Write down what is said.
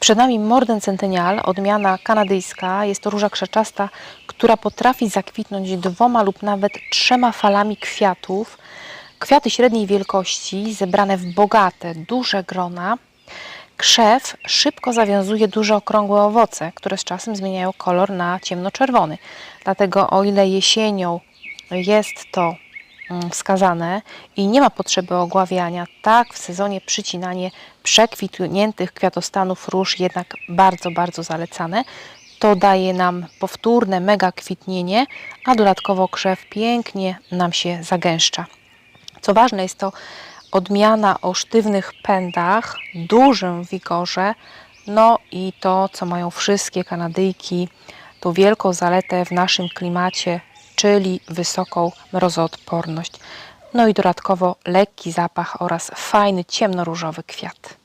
Przed nami Morden Centennial, odmiana kanadyjska. Jest to róża krzaczasta, która potrafi zakwitnąć dwoma lub nawet trzema falami kwiatów. Kwiaty średniej wielkości, zebrane w bogate, duże grona. Krzew szybko zawiązuje duże okrągłe owoce, które z czasem zmieniają kolor na ciemnoczerwony. Dlatego o ile jesienią jest to wskazane i nie ma potrzeby ogławiania, tak w sezonie przycinanie przekwitniętych kwiatostanów róż jednak bardzo, bardzo zalecane. To daje nam powtórne mega kwitnienie, a dodatkowo krzew pięknie nam się zagęszcza. Co ważne, jest to odmiana o sztywnych pędach, dużym wigorze, no i to, co mają wszystkie Kanadyjki, tą wielką zaletę w naszym klimacie, czyli wysoką mrozoodporność. No i dodatkowo lekki zapach oraz fajny ciemnoróżowy kwiat.